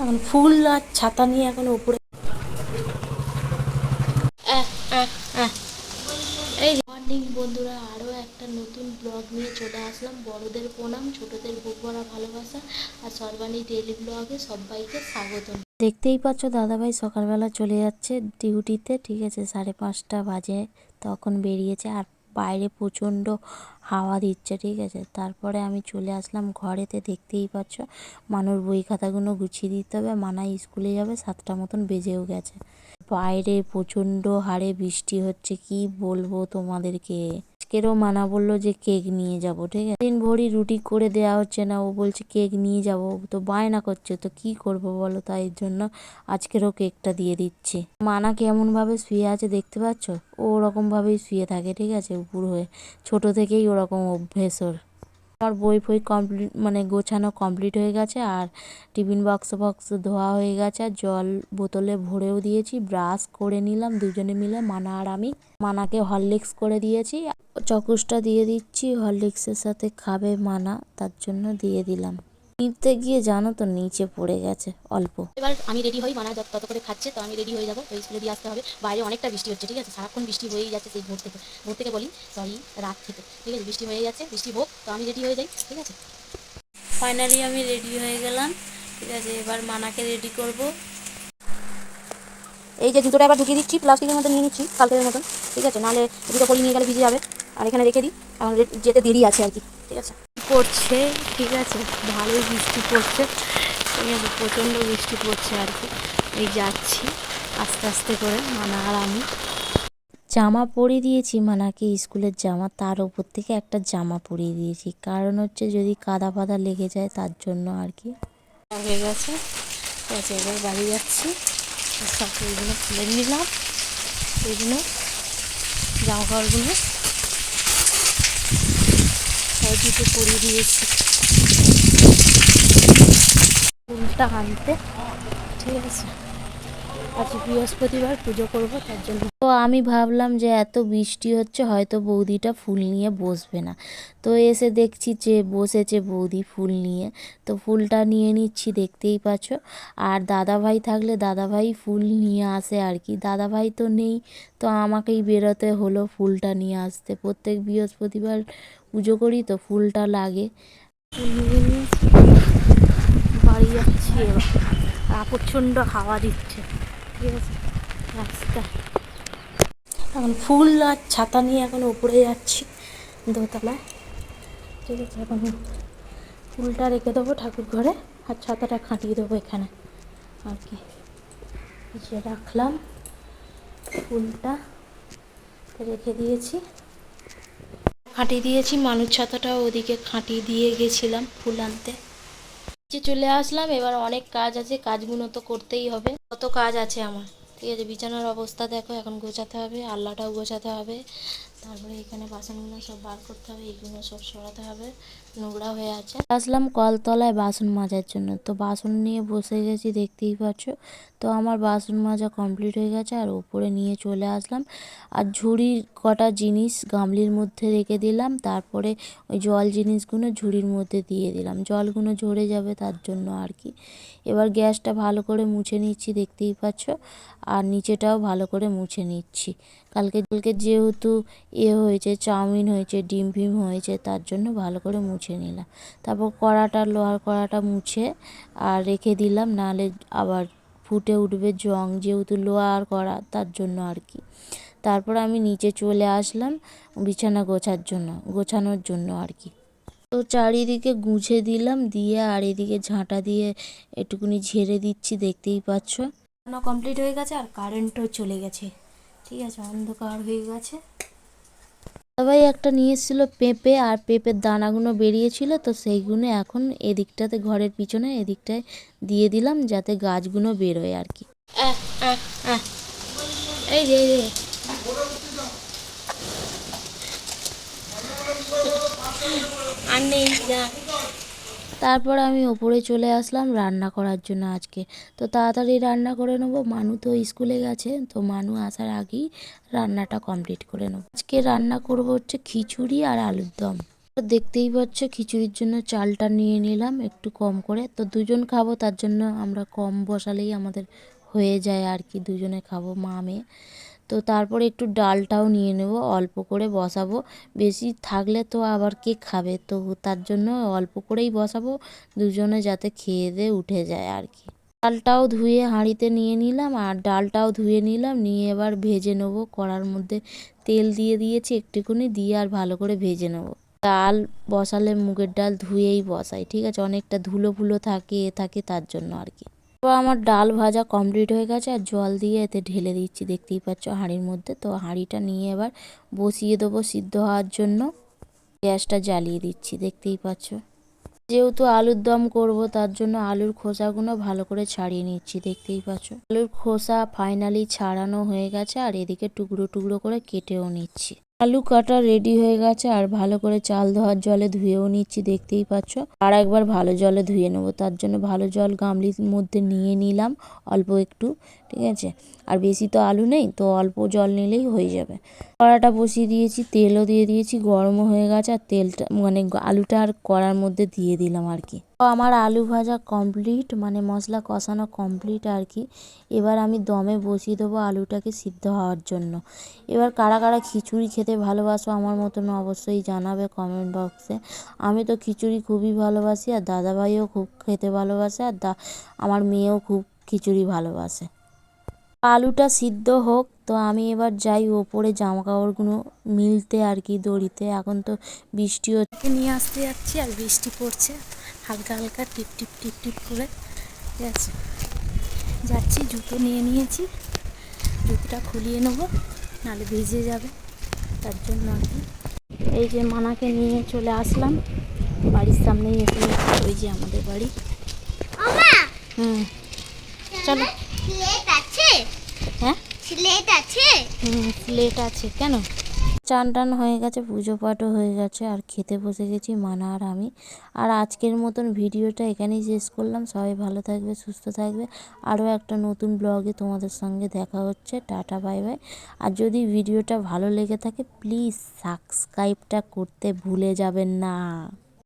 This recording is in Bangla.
এখন ফুল আর ছাতা নিয়ে এখন উপরে। এই মর্নিং বন্ধুরা আরও একটা নতুন ব্লগ নিয়ে চলে আসলাম। বড়দের প্রণাম ছোটদের বুক ভরা ভালোবাসা আর সর্বাণী ডেলি ব্লগে সবাইকে স্বাগতম দেখতেই পাচ্ছ দাদাভাই সকালবেলা চলে যাচ্ছে ডিউটিতে ঠিক আছে সাড়ে পাঁচটা বাজে তখন বেরিয়েছে। আর বাইরে প্রচণ্ড হাওয়া দিচ্ছে, ঠিক আছে? তারপরে আমি চলে আসলাম ঘরেতে দেখতেই পাচ্ছ মানুষ বই খাতাগুলো গুছিয়ে দিতে হবে। মানা স্কুলে যাবে, সাতটা মতন বেজেও গেছে। বাইরে প্রচণ্ড হারে বৃষ্টি হচ্ছে, কি বলব তোমাদেরকে? আজকেরও মানা বলল যে কেক নিয়ে যাব, ঠিক আছে? দিন ভরি রুটি করে দেওয়া হচ্ছে না, ও বলছে কেক নিয়ে যাব তো বায়না করছে, তো কি করব বলো তাই জন্য আজকেরও কেকটা দিয়ে দিচ্ছে। মানা কেমন ভাবে শুয়ে আছে দেখতে পাচ্ছ? ও ওরকম ভাবেই শুয়ে থাকে, ঠিক আছে? উপর হয়ে, ছোট থেকেই ওরকম অভ্যেস ওর। আমার বই ফই কমপ্লিট মানে গোছানো কমপ্লিট হয়ে গেছে আর টিফিন বক্স বক্স ধোয়া হয়ে গেছে। আর জল বোতলে ভরেও দিয়েছি ব্রাশ করে নিলাম, দুজনে মিলে, মানা আর আমি। মানাকে হরলিক্স করে দিয়েছি। চকুসটা দিয়ে দিচ্ছি হরলিক্সের সাথে খাবে মানা, তার জন্য দিয়ে দিলাম। নিতে গিয়ে জানো তো নিচে পড়ে গেছে অল্প। এবার আমি রেডি হই মানা যত তত করে খাচ্ছে তো আমি রেডি হয়ে যাব। তো স্কুলে দিয়ে আসতে হবে। বাইরে অনেকটা বৃষ্টি হচ্ছে ঠিক আছে? সারাক্ষণ বৃষ্টি হয়েই যাচ্ছে সেই ভোর থেকে। ভোর থেকে বলি সরি রাত থেকে। ঠিক আছে? বৃষ্টি হয়ে যাচ্ছে বৃষ্টি হোক তো আমি রেডি হয়ে যাই ঠিক আছে? ফাইনালি আমি রেডি হয়ে গেলাম ঠিক আছে? এবার মানাকে রেডি করব। এই যে জুতোটা এবার ঢুকিয়ে দিচ্ছি প্লাস্টিকের মধ্যে নিয়ে নিচ্ছি কালকের মতন ঠিক আছে? নাহলে জুতো পরি নিয়ে গেলে ভিজে যাবে। আর এখানে রেখে দিই আমার রে- যেতে দেরি আছে আর কি ঠিক আছে? পড়ছে, ঠিক আছে? ভালোই বৃষ্টি পড়ছে। ঠিক আছে প্রচণ্ড বৃষ্টি পড়ছে আর কি। এই যাচ্ছি আস্তে আস্তে করে, মানা আর আমি। জামা পরিয়ে দিয়েছি মানাকে স্কুলের জামা। তার ওপর থেকে একটা জামা পরিয়ে দিয়েছি। কারণ হচ্ছে যদি কাদা ফাদা লেগে যায়, তার জন্য আর কি। হয়ে গেছে। আছে, এবার বাড়ি যাচ্ছি। সব এইগুলো খুলে নিলাম। এইগুলো জামা কাপড়গুলো সব করে দিয়েছি। ফুলটা আনতে। ঠিক আছে। আজ বৃহস্পতিবার পুজো করব তার জন্য। তো আমি ভাবলাম যে এত বৃষ্টি হচ্ছে হয়তো বৌদিটা ফুল নিয়ে বসবে না। তো এসে দেখছি যে বসেছে বৌদি ফুল নিয়ে। তো ফুলটা নিয়ে নিচ্ছি দেখতেই পাচ্ছ। আর দাদাভাই থাকলে দাদাভাই ফুল নিয়ে আসে আর কি। দাদাভাই তো নেই তো আমাকেই বেরোতে হলো ফুলটা নিয়ে আসতে। প্রত্যেক বৃহস্পতিবার পুজো করি তো ফুলটা লাগে। বাড়ি যাচ্ছি এবার। প্রচণ্ড হাওয়া দিচ্ছে। ঠিক আছে রাস্তা এখন ফুল আর ছাতা নিয়ে এখন উপরে যাচ্ছি দোতলায়। ঠিক আছে, এখন ফুলটা রেখে দেবো ঠাকুর ঘরে আর ছাতাটা খাটিয়ে দেবো এখানে। আর কি? যে রাখলাম ফুলটা, রেখে দিয়েছি। খাটিয়ে দিয়েছি মানুষ ছাতাটা ওদিকে খাটিয়ে দিয়ে গেছিলাম ফুল আনতে। যে চলে আসলাম, এবার অনেক কাজ আছে, কাজগুলো তো করতেই হবে। কত কাজ আছে আমার। ঠিক আছে, বিছানার অবস্থা দেখো, এখন গোছাতে হবে, আল্লাটাও গোছাতে হবে। তারপরে এখানে বাসনগুলো সব বার করতে হবে এইগুলো সব সরাতে হবে। নোংরা হয়ে আছে। আসলাম কলতলায় বাসন মাজার জন্য। তো বাসন নিয়ে বসে গেছি, দেখতেই পাচ্ছ। তো আমার বাসন মাজা কমপ্লিট হয়ে গেছে আর উপরে নিয়ে চলে আসলাম। আর ঝুড়ির কটা জিনিস গামলির মধ্যে রেখে দিলাম। তারপরে ওই জল জিনিসগুলো ঝুড়ির মধ্যে দিয়ে দিলাম। জলগুলো ঝরে যাবে তার জন্য আর কি। এবার গ্যাসটা ভালো করে মুছে নিচ্ছি, দেখতেই পাচ্ছ। আর নিচেটাও ভালো করে মুছে নিচ্ছি। কালকে কালকে যেহেতু এ হয়েছে, চাউমিন হয়েছে, ডিম ফিম হয়েছে, তার জন্য ভালো করে মুছে নিলাম। তারপর কড়াটা লোহার কড়াটা মুছে আর রেখে দিলাম, নাহলে আবার ফুটে উঠবে জং যেহেতু লোহার কড়া, তার জন্য আর কি। তারপর আমি নিচে চলে আসলাম বিছানা গোছার জন্য, গোছানোর জন্য আর কি। তো চারিদিকে গুঁজে দিলাম, দিয়ে আর এদিকে ঝাঁটা দিয়ে একটুকুনি ঝেড়ে দিচ্ছি, দেখতেই পাচ্ছ। কমপ্লিট হয়ে গেছে আর কারেন্টও চলে গেছে। ঠিক আছে, অন্ধকার হয়ে গেছে। সবাই একটা নিয়েছিল পেঁপে আর পেঁপের দানাগুলো বেরিয়েছিল, তো সেইগুলো এখন এদিকটাতে ঘরের পিছনে এদিকটায় দিয়ে দিলাম যাতে গাছগুলো বেরোয় আর কি। এই রে আর নেই তারপর আমি ওপরে চলে আসলাম রান্না করার জন্য আজকে। তো তাড়াতাড়ি রান্না করে নেব। মানু তো স্কুলে গেছে, তো মানু আসার আগেই রান্নাটা কমপ্লিট করে নেব। আজকে রান্না করব হচ্ছে খিচুড়ি আর আলুর দম। দেখতেই পাচ্ছ, খিচুড়ির জন্য চালটা নিয়ে নিলাম একটু কম করে। তো দুজন খাব, তার জন্য আমরা কম বসালেই আমাদের হয়ে যায় আর কি, দুজনে খাব মা মেয়ে তো তারপরে একটু ডালটাও নিয়ে নেব, অল্প করে বসাবো। বেশি থাকলে তো আবার কে খাবে? তো তার জন্য অল্প করেই বসাবো, দুজনে যাতে খেয়ে দিয়ে উঠে যায় আর কি। ডালটাও ধুয়ে হাঁড়িতে নিয়ে নিলাম আর ডালটাও ধুয়ে নিলাম, নিয়ে এবার ভেজে নেব। কড়ার মধ্যে তেল দিয়ে দিয়েছি একটুখানি, দিয়ে আর ভালো করে ভেজে নেব। ডাল বসালে মুগের ডাল ধুয়েই বসাই, ঠিক আছে? অনেকটা ধুলো ফুলো থাকে, এ থাকে তার জন্য আর কি। তো আমার ডাল ভাজা কমপ্লিট হয়ে গেছে আর জল দিয়ে এতে ঢেলে দিচ্ছি। দেখতেই পাচ্ছ হাঁড়ির মধ্যে। তো হাঁড়িটা নিয়ে এবার বসিয়ে দেবো সিদ্ধ হওয়ার জন্য। গ্যাসটা জ্বালিয়ে দিচ্ছি, দেখতেই পাচ্ছ। যেহেতু আলুর দম করব, তার জন্য আলুর খোসাগুলো ভালো করে ছাড়িয়ে নিচ্ছি, দেখতেই পাচ্ছ। আলুর খোসা ফাইনালি ছাড়ানো হয়ে গেছে আর এদিকে টুকরো টুকরো করে কেটেও নিচ্ছি। আলু কাটা রেডি হয়ে গেছে, আর ভালো করে চাল ধোয়ার জলে ধুয়েও নিচ্ছি, দেখতেই পাচ্ছ। আর একবার ভালো জলে ধুয়ে নেব, তার জন্য ভালো জল গামলির মধ্যে নিয়ে নিলাম অল্প একটু, ঠিক আছে? আর বেশি তো আলু নেই, তো অল্প জল নিলেই হয়ে যাবে। কড়াটা বসিয়ে দিয়েছি, তেলও দিয়ে দিয়েছি, গরমও হয়ে গেছে আর তেলটা মানে আলুটা আর কড়ার মধ্যে দিয়ে দিলাম আর কি। তো আমার আলু ভাজা কমপ্লিট মানে মশলা কষানো কমপ্লিট আর কি। এবার আমি দমে বসিয়ে দেবো আলুটাকে সিদ্ধ হওয়ার জন্য। এবার কারা কারা খিচুড়ি খেতে ভালোবাসো আমার মতন অবশ্যই জানাবে কমেন্ট বক্সে আমি তো খিচুড়ি খুবই ভালোবাসি আর দাদাভাইও খুব খেতে ভালোবাসে আর দা আমার মেয়েও খুব খিচুড়ি ভালোবাসে। আলুটা সিদ্ধ হোক তো আমি এবার যাই ওপরে জামা কাপড়গুলো মিলতে আর কি দড়িতে। এখন তো বৃষ্টি হচ্ছে। নিয়ে আসতে যাচ্ছি আর বৃষ্টি পড়ছে। হালকা হালকা টিপ টিপ টিপ টিপ করে ঠিক আছে? যাচ্ছি জুতো নিয়ে নিয়েছি। জুতোটা খুলিয়ে নেব নাহলে ভিজে যাবে। তার জন্য আর কি। এই যে মানাকে নিয়ে চলে আসলাম। বাড়ির সামনেই এসে ওই যে আমাদের বাড়ি। হুম চলো। হ্যাঁ? স্লেট আছে? হুম প্লেট আছে। কেন? চান টান হয়ে গেছে পুজো পাঠও হয়ে গেছে আর খেতে বসে গেছি মানা আর আমি। আর আজকের মতন ভিডিওটা এখানেই শেষ করলাম। সবাই ভালো থাকবে সুস্থ থাকবে। আরও একটা নতুন ব্লগে তোমাদের সঙ্গে দেখা হচ্ছে। Tata bye bye. আর যদি ভিডিওটা ভালো লেগে থাকে প্লিজ সাবস্ক্রাইবটা করতে ভুলে যাবেন না।